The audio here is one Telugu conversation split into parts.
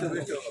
这个酒好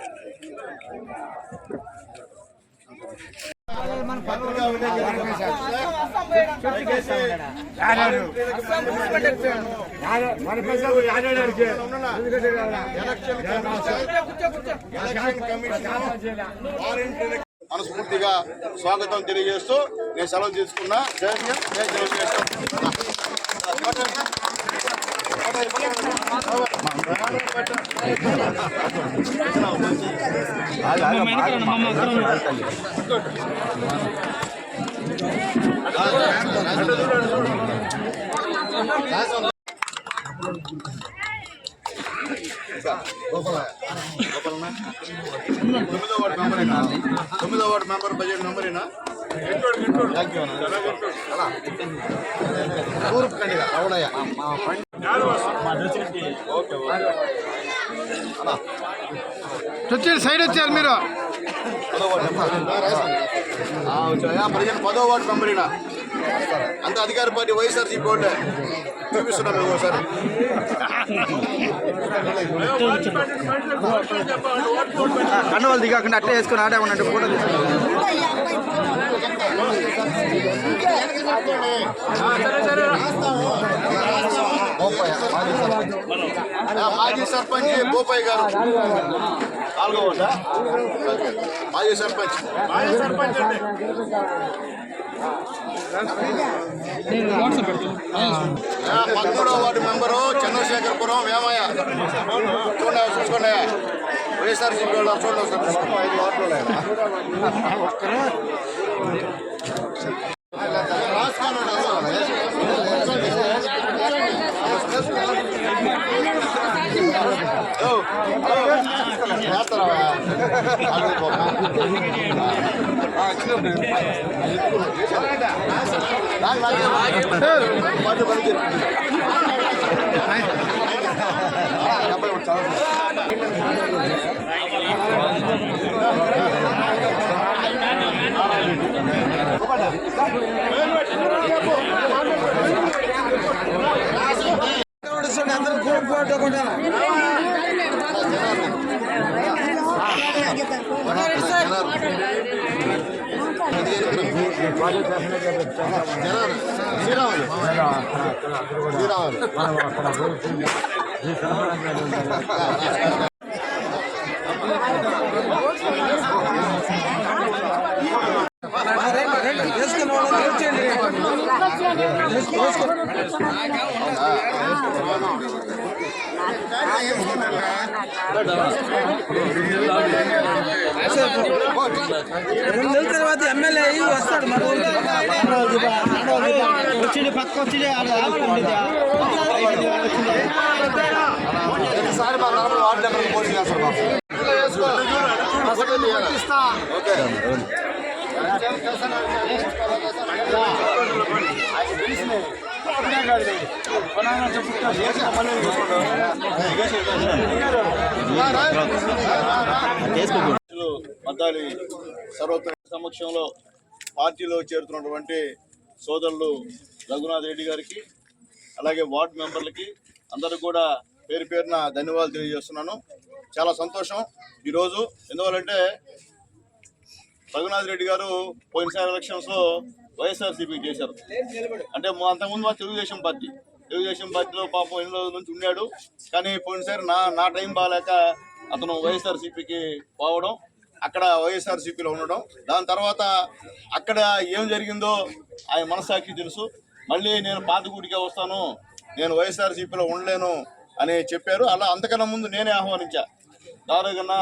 మనస్ఫూర్తిగా స్వాగతం తెలియజేస్తూ నేను సెలవు తీసుకున్నా. జై హింద్, జై తెలుగుదేశం. తొమ్మిదో వార్డు మెంబరేనా తొమ్మిదో వార్డు మెంబర్ బడ్జెట్ మెంబరేనా తూర్పు కండిగా అవునయ్య వచ్చారు సైడ్ వచ్చారు మీరు. ప్రజెంట్ పదో వార్డు మెంబరేనా అంత అధికార పార్టీ వైఎస్ఆర్సీపీ వాళ్ళే చూపిస్తున్నాం మేము ఒకసారి కన్నవాళ్ళు దిగాకుండా అట్టే వేసుకుని ఆడే ఉన్నట్టు ఫోటో బోపయ్య మాజీ సర్పంచ్. ఆ, మాజీ సర్పంచ్ గారు. నాలుగో మాజీ సర్పంచ్. మాజీ సర్పంచ్ అండి పదమూడవ వార్డు మెంబరు చంద్రశేఖరపురం వేమయ్య. చూడండి చూసుకోండి. వైఎస్ఆర్ సిపి వాళ్ళు చూడండి ఐదు వార్డులు அது பாட்டு படிச்சு అందరూ కోరుకుంటా శ్రీరాములు శ్రీరాములు రెండు నెలల తర్వాత ఎమ్మెల్యే అయ్యి వస్తాడు మన వచ్చింది పక్క వచ్చింది ప్రతిసారి మా వార్డు పోటీ చేస్తారు మద్దాలి సర్వోత్తమ సమక్షంలో పార్టీలో చేరుతున్నటువంటి సోదరులు రఘునాథ్ రెడ్డి గారికి అలాగే వార్డు మెంబర్లకి అందరూ కూడా పేరు పేరున ధన్యవాదాలు తెలియజేస్తున్నాను. చాలా సంతోషం. ఈరోజు ఎందువల్లంటే రఘునాథ్ రెడ్డి గారు పోయినసారి ఎలక్షన్స్లో వైఎస్ఆర్సీపీ చేశారు. అంటే అంతకుముందు మా తెలుగుదేశం పార్టీ. తెలుగుదేశం పార్టీలో పాపం ఎన్ని రోజుల నుంచి ఉన్నాడు. కానీ పోయినసారి నా నా టైం బాగాలేక అతను వైఎస్ఆర్సీపీకి పోవడం అక్కడ వైఎస్ఆర్సీపీలో ఉండడం. దాని తర్వాత అక్కడ ఏం జరిగిందో ఆయన మనసాక్షి తెలుసు. మళ్ళీ నేను పాతగూడికే వస్తాను నేను వైఎస్ఆర్సీపీలో ఉండలేను అని చెప్పారు. అలా అంతకన్నా ముందు నేనే ఆహ్వానించా. దాదాపుగా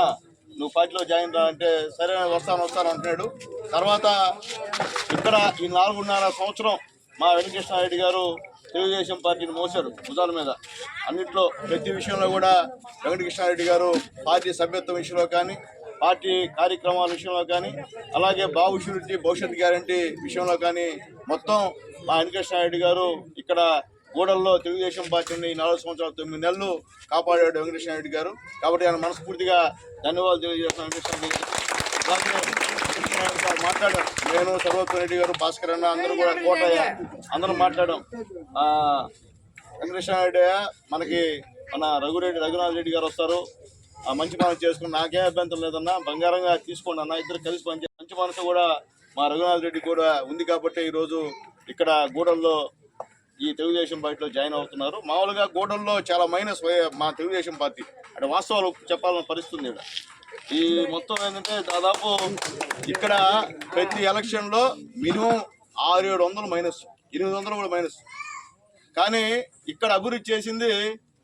నువ్వు పార్టీలో జాయిన్ రా అంటే సరే వస్తాను వస్తాను అంటున్నాడు. తర్వాత ఇక్కడ ఈ నాలుగున్నర సంవత్సరం మా వెంకటకృష్ణారెడ్డి గారు తెలుగుదేశం పార్టీని మోసారు భుజాల మీద. అన్నింటిలో ప్రతి విషయంలో కూడా వెంకటకృష్ణారెడ్డి గారు పార్టీ సభ్యత్వం విషయంలో కానీ పార్టీ కార్యక్రమాల విషయంలో కానీ అలాగే బాబు షూరిటీ భవిష్యత్ గ్యారంటీ విషయంలో కానీ మొత్తం మా వెంకటకృష్ణారెడ్డి గారు ఇక్కడ గూడల్లో తెలుగుదేశం పార్టీని నాలుగు సంవత్సరాలు తొమ్మిది నెలలు కాపాడాడు వెంకటేశ్వర రెడ్డి గారు. కాబట్టి ఆయన మనస్ఫూర్తిగా ధన్యవాదాలు తెలియజేస్తున్నాను వెంకటకృష్ణారెడ్డి మాట్లాడాం నేను సర్వోత్తమ రెడ్డి గారు భాస్కర్ అన్న అందరూ కూడా కోటయ్య అందరం మాట్లాడాం. వెంకటేశ్వర రెడ్డి మనకి మన రఘురెడ్డి రఘునాథ్ రెడ్డి గారు వస్తారు. ఆ మంచి మనసు చేసుకుని నాకే అభ్యంతరం లేదన్నా బంగారంగా తీసుకోండి అన్న ఇద్దరు కలిసి పనిచే మంచి మనసు కూడా మా రఘునాథ్ రెడ్డి కూడా ఉంది కాబట్టి ఈరోజు ఇక్కడ గూడల్లో ఈ తెలుగుదేశం పార్టీలో జాయిన్ అవుతున్నారు. మామూలుగా గూడెంలో చాలా మైనస్ మా తెలుగుదేశం పార్టీ. అంటే వాస్తవాలు చెప్పాలని పరిస్థితి ఈ మొత్తం ఏంటంటే దాదాపు ఇక్కడ ప్రతి ఎలక్షన్లో మినిమం ఆరు ఏడు వందలు మైనస్ ఎనిమిది వందలు కూడా మైనస్. కానీ ఇక్కడ అభివృద్ధి చేసింది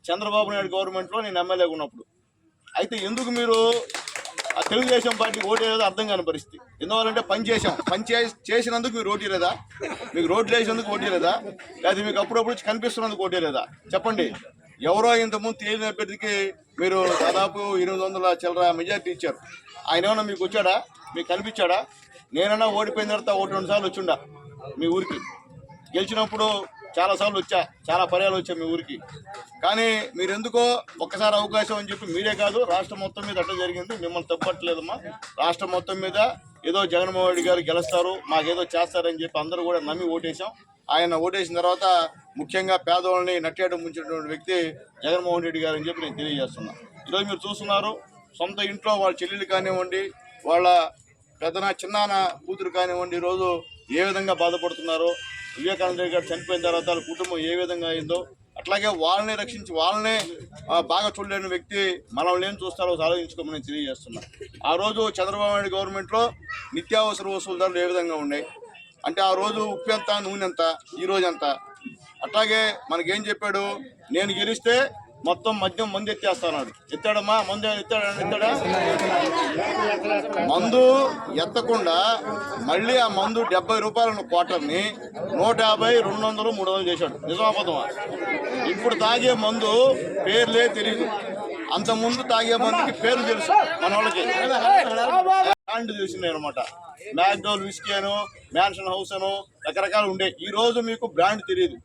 చంద్రబాబు నాయుడు గవర్నమెంట్లో నేను ఎమ్మెల్యేగా ఉన్నప్పుడు. అయితే ఎందుకు మీరు తెలుగుదేశం పార్టీకి ఓటేదో అర్థం కాని పరిస్థితి. ఎందువల్లంటే పని చేసాం పని చేసినందుకు మీరు ఓటీలేదా మీకు రోడ్లు వేసినందుకు ఓటీలేదా లేదా మీకు అప్పుడప్పుడు కనిపిస్తున్నందుకు కనిపిస్తున్నందుకు ఓటీలేదా చెప్పండి. ఎవరో ఇంతకుముందు తేలిన అభ్యర్థికి మీరు దాదాపు ఎనిమిది వందల చిల్లర మెజార్టీ ఇచ్చారు. ఆయన ఏమన్నా మీకు వచ్చాడా? మీకు కనిపించాడా? నేనన్నా ఓడిపోయిన తర్వాత ఒకటి రెండు సార్లు వచ్చిండా మీ ఊరికి? గెలిచినప్పుడు చాలాసార్లు వచ్చా చాలా పర్యాలు వచ్చా మీ ఊరికి. కానీ మీరు ఎందుకో ఒక్కసారి అవకాశం అని చెప్పి మీరే కాదు రాష్ట్రం మొత్తం మీద అట్లా జరిగింది. మిమ్మల్ని తప్పట్లేదమ్మా రాష్ట్రం మొత్తం మీద ఏదో జగన్మోహన్ రెడ్డి గారు గెలుస్తారు మాకేదో చేస్తారని చెప్పి అందరూ కూడా నమ్మి ఓటేశాం. ఆయన ఓటేసిన తర్వాత ముఖ్యంగా పేదవాళ్ళని నట్టేయడం ముంచినటువంటి వ్యక్తి జగన్మోహన్ రెడ్డి గారు అని చెప్పి నేను తెలియజేస్తున్నా. ఈరోజు మీరు చూస్తున్నారు సొంత ఇంట్లో వాళ్ళ చెల్లెళ్ళు కానివ్వండి వాళ్ళ పెద్దన చిన్నాన కూతురు కానివ్వండి ఈరోజు ఏ విధంగా బాధపడుతున్నారో వివేకానంద రెడ్డి గారు చనిపోయిన తర్వాత వాళ్ళ కుటుంబం ఏ విధంగా అయిందో అట్లాగే వాళ్ళని రక్షించి వాళ్ళనే బాగా చూడలేని వ్యక్తి మనల్ని ఏం చూస్తారో ఆలోచించుకోమని తెలియజేస్తున్నా. ఆ రోజు చంద్రబాబు నాయుడు గవర్నమెంట్లో నిత్యావసర వసూలు ధరలు ఏ విధంగా ఉన్నాయి? అంటే ఆ రోజు ఉప్పు ఎంత నూనె ఎంత ఈ రోజు ఎంత? అట్లాగే మనకేం చెప్పాడు? నేను గెలిస్తే మొత్తం మద్యం మందు ఎత్తేస్తాడు ఎత్తాడమ్మా? మందు ఎత్తాడా? ఎత్తాడా? మందు ఎత్తకుండా మళ్ళీ ఆ మందు డెబ్బై రూపాయల క్వార్టర్ని నూట యాభై రెండు వందలు మూడు వందలు చేశాడు. నిజమాబద్ధమా ఇప్పుడు తాగే మందు పేర్లే తెలియదు అంతకుముందు తాగే మందుకి పేర్లు తెలుసు మన వాళ్ళకి. బ్రాండ్ తెలిసింది అనమాట మ్యాక్డోల్ విస్కీ అను మ్యాన్షన్ హౌస్ అను రకరకాలు ఉండే. ఈ రోజు మీకు బ్రాండ్ తెలియదు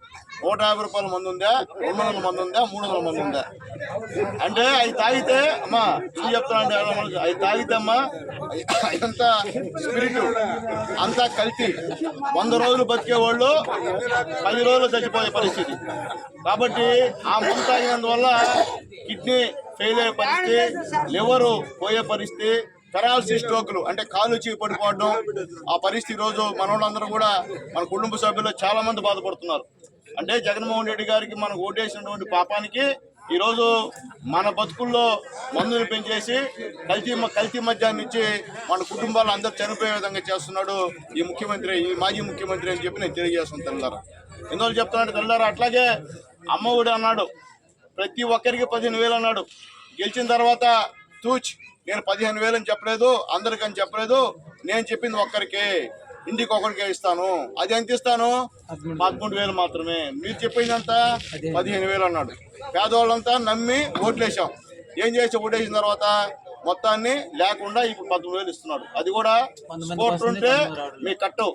నూట యాభై రూపాయల మంది ఉందా? రెండు వందల మంది ఉందా? మూడు వందల మంది ఉందా? అంటే అవి తాగితే అమ్మా ఇది చెప్తానంటే అవి తాగితే అమ్మా అంతా స్పిరిట్ అంతా కల్తీ. వంద రోజులు బతికే వాళ్ళు పది రోజులు చచ్చిపోయే పరిస్థితి. కాబట్టి ఆ మందు తాగినందువల్ల కిడ్నీ ఫెయిల్ అయ్యే పరిస్థితి లివరు పోయే పరిస్థితి పెరాలసిస్ స్ట్రోకులు అంటే కాలు చీ పడిపోవడం ఆ పరిస్థితి రోజు మనోళ్ళందరూ కూడా మన కుటుంబ సభ్యులు చాలా మంది బాధపడుతున్నారు. అంటే జగన్మోహన్ రెడ్డి గారికి మనం ఓటేసినటువంటి పాపానికి ఈరోజు మన బతుకుల్లో మందులు పెంచేసి కల్తీ కల్తీ మద్యాన్ని ఇచ్చి మన కుటుంబాలు అందరూ చనిపోయే విధంగా చేస్తున్నాడు ఈ ముఖ్యమంత్రి ఈ మాజీ ముఖ్యమంత్రి అని చెప్పి నేను తెలియజేస్తున్నాను తెల్లారా. ఎందువల్ల చెప్తున్నాడు తెల్లారా అట్లాగే అమ్మఒడి అన్నాడు ప్రతి ఒక్కరికి పదిహేను వేలు అన్నాడు. గెలిచిన తర్వాత తూచ్ నేను పదిహేను వేలు అని చెప్పలేదు అందరికని చెప్పలేదు. నేను చెప్పింది ఒక్కరికే ఇంటికి ఒకరికే ఇస్తాను. అది ఎంత ఇస్తాను? పదకొండు వేలు మాత్రమే. మీరు చెప్పింది అంతా పదిహేను వేలు అన్నాడు. పేదవాళ్ళంతా నమ్మి ఓట్లేసాం ఏం చేసి ఓటేసిన తర్వాత మొత్తాన్ని లేకుండా ఇప్పుడు పదకొండు వేలు ఇస్తున్నాడు. అది కూడా స్పోర్ట్స్ ఉంటే మీ కట్టు.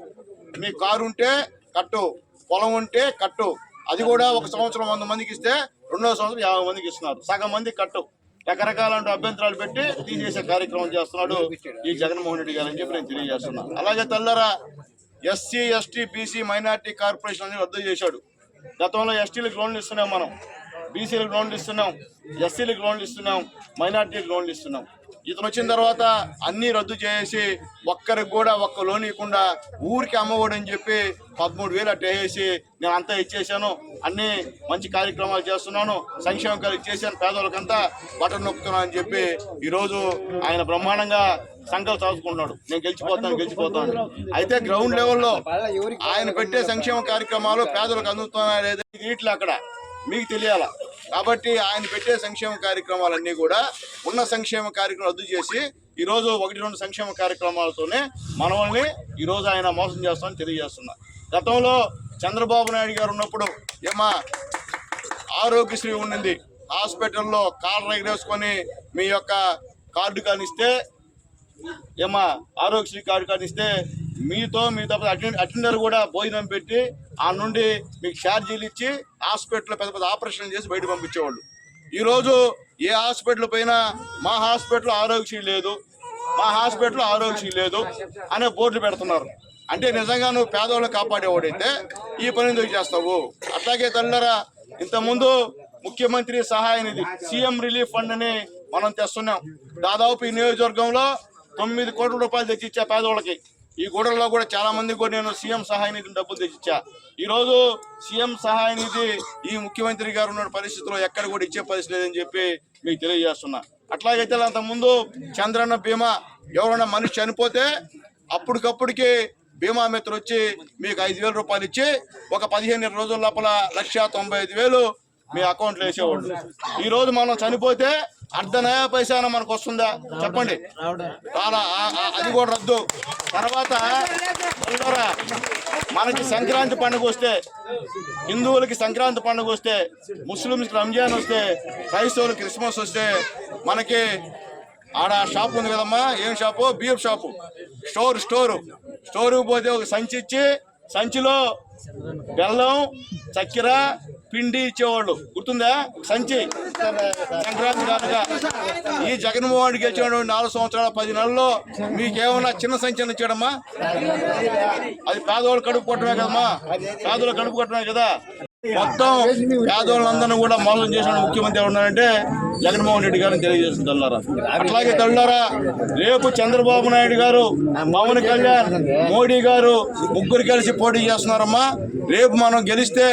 మీ కారు ఉంటే కట్టు. పొలం ఉంటే కట్టు. అది కూడా ఒక సంవత్సరం వంద మందికి ఇస్తే రెండో సంవత్సరం యాభై మందికి ఇస్తున్నారు. సగం మంది కట్టు. రకరకాల అభ్యంతరాలు పెట్టి తీసేసే కార్యక్రమం చేస్తున్నాడు ఈ జగన్మోహన్ రెడ్డి గారు అని చెప్పి నేను తెలియజేస్తున్నా. అలాగే తెల్లరా SC ST BC minority corporation అనేది రద్దు చేశాడు. గతంలో ఎస్టీలకు లోన్లు ఇస్తున్నాం మనం. బీసీలకు లోన్లు ఇస్తున్నాం ఎస్సీలకు లోన్లు ఇస్తున్నాం మైనార్టీలకు లోన్లు ఇస్తున్నాం. ఇతను వచ్చిన తర్వాత అన్ని రద్దు చేసి ఒక్కరికి కూడా ఒక్క లోన్ ఇవ్వకుండా ఊరికి అమ్మఒడని చెప్పి పదమూడు వేలు అట్ట వేసి నేను అంతా ఇచ్చేసాను అన్ని మంచి కార్యక్రమాలు చేస్తున్నాను సంక్షేమ కార్యక్రమాలు చేశాను పేదవాళ్ళకంతా బటన్ నొక్కుతున్నాను అని చెప్పి ఈరోజు ఆయన బ్రహ్మాండంగా సంకల్పం చదువుకుంటున్నాడు నేను గెలిచిపోతాను గెలిచిపోతాను అయితే గ్రౌండ్ లెవెల్లో ఆయన పెట్టే సంక్షేమ కార్యక్రమాలు పేదలకు అందుతున్నాయా లేదా? ఇది అక్కడ. మీకు తెలియాలా? కాబట్టి ఆయన పెట్టే సంక్షేమ కార్యక్రమాలన్నీ కూడా ఉన్న సంక్షేమ కార్యక్రమం రద్దు చేసి ఈరోజు ఒకటి రెండు సంక్షేమ కార్యక్రమాలతోనే మనల్ని ఈరోజు ఆయన మోసం చేస్తామని తెలియజేస్తున్నా. గతంలో చంద్రబాబు నాయుడు గారు ఉన్నప్పుడు ఏమా ఆరోగ్యశ్రీ ఉండింది హాస్పిటల్లో కాళ్ళు ఎగరేసుకొని మీ యొక్క కార్డు కానిస్తే ఏమా ఆరోగ్యశ్రీ కార్డు కానిస్తే మీతో మీతో అటెండ్ అటెండర్ కూడా భోజనం పెట్టి ఆ నుండి మీకు ఛార్జీలు ఇచ్చి హాస్పిటల్లో పెద్ద పెద్ద ఆపరేషన్ చేసి బయట పంపించేవాళ్ళు. ఈరోజు ఏ హాస్పిటల్ పైన మా హాస్పిటల్ ఆరోగ్యశ్రీ లేదు మా హాస్పిటల్ ఆరోగ్యశ్రీ లేదు అనే బోర్డులు పెడుతున్నారు. అంటే నిజంగా నువ్వు పేదవాళ్ళు కాపాడేవాడైతే ఈ పని ఎందుకు చేస్తావు? అట్లాగే తల్లరా ఇంతకుముందు ముఖ్యమంత్రి సహాయ నిధి సీఎం రిలీఫ్ ఫండ్ అని మనం తెస్తున్నాం. దాదాపు ఈ నియోజకవర్గంలో తొమ్మిది కోట్ల రూపాయలు తెచ్చిచ్చా పేదవాళ్ళకి. ఈ గూడల్లో కూడా చాలా మంది కూడా నేను సీఎం సహాయ నిధిని డబ్బులు తెచ్చిచ్చా. ఈరోజు సీఎం సహాయ నిధి ఈ ముఖ్యమంత్రి గారు ఉన్న పరిస్థితుల్లో ఎక్కడ కూడా ఇచ్చే పరిస్థితి లేదని చెప్పి మీకు తెలియజేస్తున్నా. అట్లాగైతే అంతకుముందు చంద్రన్న బీమా ఎవరైనా మనిషి చనిపోతే అప్పటికప్పటికి బీమా మిత్రులు వచ్చి మీకు ఐదు వేల రూపాయలు ఇచ్చి ఒక పదిహేను రోజుల లోపల లక్ష తొంభై ఐదు వేలు మీ అకౌంట్లో వేసేవాళ్ళు. ఈరోజు మనం చనిపోతే అర్ధనయా నయా మనకు వస్తుందా? చెప్పండి. చాలా అది కూడా రద్దు. తర్వాత మనకి సంక్రాంతి పండుగ వస్తే హిందువులకి సంక్రాంతి పండుగ వస్తే ముస్లింస్కి రంజాన్ వస్తే క్రైస్తవులు క్రిస్మస్ వస్తే మనకి ఆడ షాప్ ఉంది కదమ్మా? ఏం షాపు? బియ్యం షాపు. Store store. స్టోర్కి పోతే ఒక సంచి ఇచ్చి సంచిలో బెల్లం చక్కెర పిండి ఇచ్చేవాళ్ళు. గుర్తుందా? సంచి. సంక్రాంతి కానుక ఈ జగన్మోహన్ రెడ్డి గెలిచిన నాలుగు సంవత్సరాల పది నెలల్లో మీకేమన్నా చిన్న సంచి ఇచ్చాడమ్మా? అది పేదవాళ్ళు కడుపు కొట్టమే కదమ్మా? పేదవాళ్ళు కడుపు కొట్టమే కదా? మొత్తం పేదవాళ్ళందరినీ కూడా మోసం చేసిన ముఖ్యమంత్రి ఉన్నారంటే జగన్మోహన్ రెడ్డి గారిని తెలియజేస్తుంది తల్లారా అట్లాగే తల్లారా రేపు చంద్రబాబు నాయుడు గారు పవన్ కళ్యాణ్ మోడీ గారు ముగ్గురు కలిసి పోటీ చేస్తున్నారమ్మా. రేపు మనం గెలిస్తే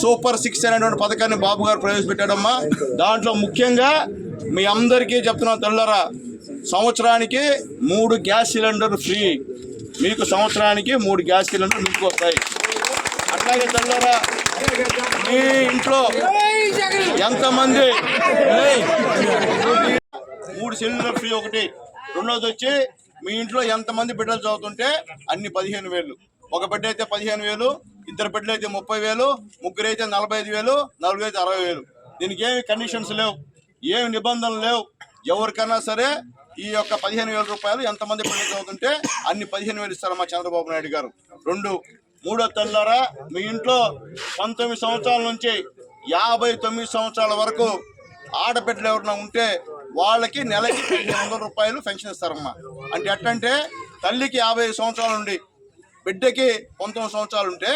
సూపర్ సిక్స్ అనేటువంటి పథకాన్ని బాబు గారు ప్రవేశపెట్టాడమ్మా. దాంట్లో ముఖ్యంగా మీ అందరికీ చెప్తున్నాం తెల్లరా సంవత్సరానికి మూడు గ్యాస్ సిలిండర్ ఫ్రీ. మీకు సంవత్సరానికి మూడు గ్యాస్ సిలిండర్ మీకు వస్తాయి. అట్లాగే తెల్లరా మీ ఇంట్లో ఎంతమంది మూడు సిలిండర్ ఫ్రీ ఒకటి. రెండోది వచ్చి మీ ఇంట్లో ఎంతమంది బిడ్డలు చదువుతుంటే అన్ని పదిహేను వేలు. ఒక బిడ్డ అయితే పదిహేను వేలు ఇద్దరు బిడ్డలు అయితే ముప్పై వేలు ముగ్గురు అయితే నలభై ఐదు వేలు నలుగురు అయితే అరవై వేలు. దీనికి ఏమి కండిషన్స్ లేవు ఏమి నిబంధనలు లేవు. ఎవరికైనా సరే ఈ యొక్క పదిహేను వేల రూపాయలు ఎంతమంది పిల్లలు చదువుతుంటే అన్ని పదిహేను వేలు ఇస్తారమ్మా చంద్రబాబు నాయుడు గారు. రెండు మూడో తెల్లారా మీ ఇంట్లో పంతొమ్మిది సంవత్సరాల నుంచి యాభై తొమ్మిది సంవత్సరాల వరకు ఆడబిడ్డలు ఎవరైనా ఉంటే వాళ్ళకి నెలకి పదిహేను వందల రూపాయలు పెన్షన్ ఇస్తారమ్మా. అంటే ఎట్లంటే తల్లికి యాభై సంవత్సరాలు నుండి బిడ్డకి పంతొమ్మిది సంవత్సరాలు ఉంటే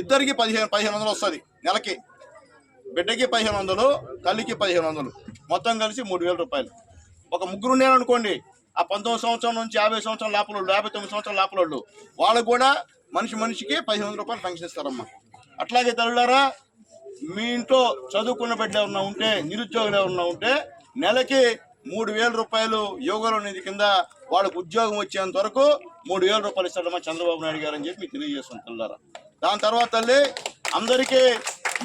ఇద్దరికి పదిహేను పదిహేను వందలు వస్తుంది నెలకి. బిడ్డకి పదిహేను వందలు తల్లికి పదిహేను వందలు. మొత్తం కలిసి మూడు వేల రూపాయలు. ఒక ముగ్గురు ఉన్నారనుకోండి ఆ పంతొమ్మిది సంవత్సరం నుంచి యాభై సంవత్సరాల లోపల వాళ్ళు, యాభై తొమ్మిది సంవత్సరాల లోపల వాళ్ళు వాళ్ళకు కూడా మనిషి మనిషికి పదిహేను రూపాయలు పెన్షన్ ఇస్తారమ్మా. అట్లాగే తల్లులారా మీ ఇంట్లో చదువుకున్న బిడ్డ ఎవరన్నా ఉంటే నిరుద్యోగులు ఎవరన్నా ఉంటే నెలకి మూడు వేల రూపాయలు యోగలో నిధి కింద వాళ్ళకు ఉద్యోగం వచ్చేంత వరకు మూడు వేల రూపాయలు ఇస్తాడమ్మా చంద్రబాబు నాయుడు గారు అని చెప్పి మీకు తెలియజేస్తాం తల్లారా. దాని తర్వాత తల్లి అందరికీ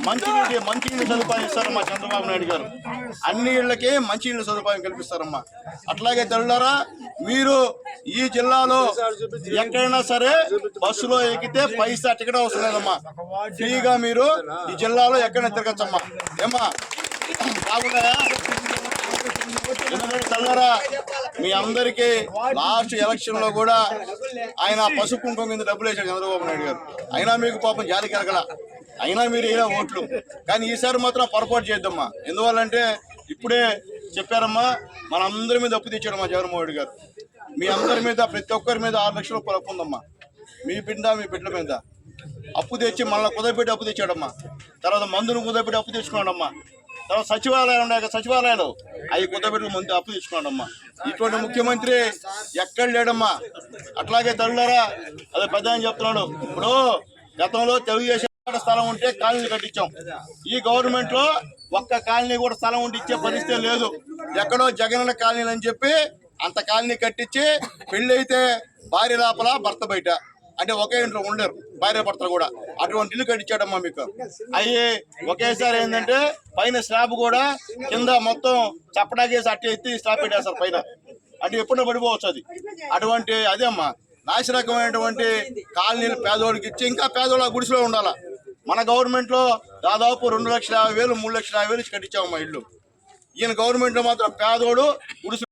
మంచినీటి మంచినీటి సదుపాయం ఇస్తారమ్మా చంద్రబాబు నాయుడు గారు. అన్ని ఇళ్ళకి మంచినీళ్ళ సదుపాయం కల్పిస్తారమ్మా. అట్లాగే తల్లారా మీరు ఈ జిల్లాలో ఎక్కడైనా సరే బస్సులో ఎక్కితే పైసా టికెట్ అవసరం లేదమ్మా. ఫ్రీగా మీరు ఈ జిల్లాలో ఎక్కడైనా తిరగచ్చమ్మా. ఏమ్మా బాగున్నాయా? ఎందుకంటే మీ అందరికీ లాస్ట్ ఎలక్షన్లో కూడా ఆయన పసుపు కుంకుమ మీద డబ్బులు వేశాడు చంద్రబాబు నాయుడు గారు. అయినా మీకు పాపం జాలి కలగల. అయినా మీరు ఇలా ఓట్లు. కానీ ఈసారి మాత్రం పొరపాటు చేద్దామా ఎందువల్లంటే ఇప్పుడే చెప్పారమ్మా మన అందరి మీద అప్పు తెచ్చాడు జగన్మోహన్ రెడ్డి గారు. మీ అందరి మీద ప్రతి ఒక్కరి మీద ఆరు లక్షల రూపాయలు అప్పు ఉందమ్మా. మీ బిడ్డ మీ బిడ్డల మీద. అప్పు తెచ్చి మళ్ళీ కుదరపెట్టి అప్పు తెచ్చాడమ్మా. తర్వాత మందును కుదరపెట్టి అప్పు తెచ్చుకున్నాడమ్మా. తర్వాత సచివాలయాలు ఉన్నాయి కదా, సచివాలయాలు. అవి కుదరపెట్టి ముందు అప్పు తెచ్చుకున్నాడమ్మా. ఇటువంటి ముఖ్యమంత్రి ఎక్కడ లేడమ్మా? అట్లాగే తల్లులారా అదే పెద్ద అని చెప్తున్నాడు. ఇప్పుడు గతంలో తెలుగుదేశం స్థలం ఉంటే కాలనీ కట్టించాం. ఈ గవర్నమెంట్లో ఒక్క కాలనీ కూడా స్థలం ఉండి ఇచ్చే పరిస్థితి లేదు. ఎక్కడో జగనన్న కాలనీలు అని చెప్పి అంత కాలనీ కట్టించి పెళ్ళి అయితే భార్య లోపల భర్త బయట. అంటే ఒకే ఇంట్లో ఉండరు భార్య భర్తలు కూడా. అటువంటి ఇల్లు కట్టించాడమ్మా మీకు. అయ్యి ఒకేసారి ఏంటంటే పైన స్లాబ్ కూడా కింద మొత్తం చప్పడాగేసి అట్టి ఎత్తి స్లాబ్ పెట్టేస్తారు పైన. అంటే ఎప్పుడో పడిపోవచ్చు అది. అటువంటి అదే అమ్మా. నాశరకమైనటువంటి కాలనీలు పేదోడికి ఇచ్చి ఇంకా పేదోళ్ళ గుడిసెలో ఉండాలా. మన గవర్నమెంట్లో దాదాపు రెండు లక్షల యాభై వేలు మూడు లక్షల యాభై వేలు కట్టించాము మా ఇల్లు. ఈయన గవర్నమెంట్లో మాత్రం పేదోడు గుడిసి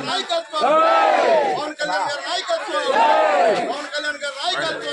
నాయకత్వం పవన్ కళ్యాణ్ గారి నాయకత్వం పవన్ కళ్యాణ్ గారి నాయకత్వం